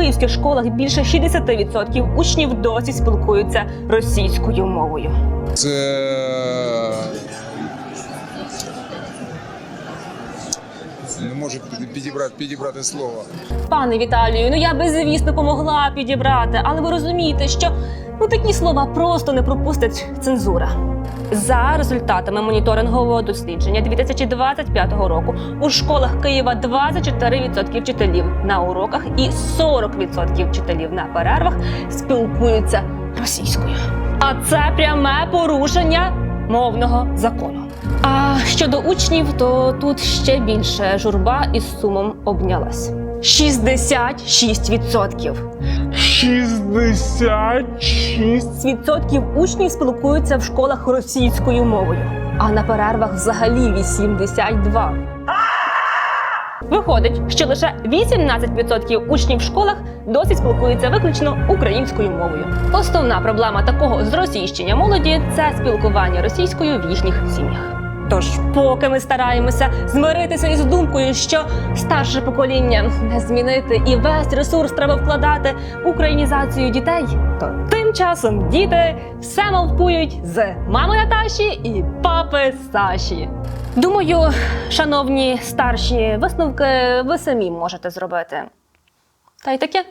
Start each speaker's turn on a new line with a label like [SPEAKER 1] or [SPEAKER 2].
[SPEAKER 1] київських школах більше 60% учнів досі спілкуються російською мовою.
[SPEAKER 2] Це не можу підібрати, підібрати слово.
[SPEAKER 1] Пане Віталію, ну я би звісно помогла підібрати, але ви розумієте, що ну такі слова просто не пропустить цензура. За результатами моніторингового дослідження 2025 року у школах Києва 24% вчителів на уроках і 40% вчителів на перервах спілкуються російською. А це пряме порушення мовного закону. А щодо учнів, то тут ще більше журба із сумом обнялась. 66%.
[SPEAKER 3] 66
[SPEAKER 1] Відсотків учнів спілкуються в школах російською мовою, а на перервах взагалі 82. Виходить, що лише 18% учнів в школах досі спілкуються виключно українською мовою. Основна проблема такого зросійщення молоді це спілкування російською в їхніх сім'ях. Тож, поки ми стараємося змиритися із думкою, що старше покоління не змінити і весь ресурс треба вкладати в українізацію дітей, то тим часом діти все мовпують з мами Наташі і папи Саші. Думаю, шановні старші висновки, ви самі можете зробити. Та й таке.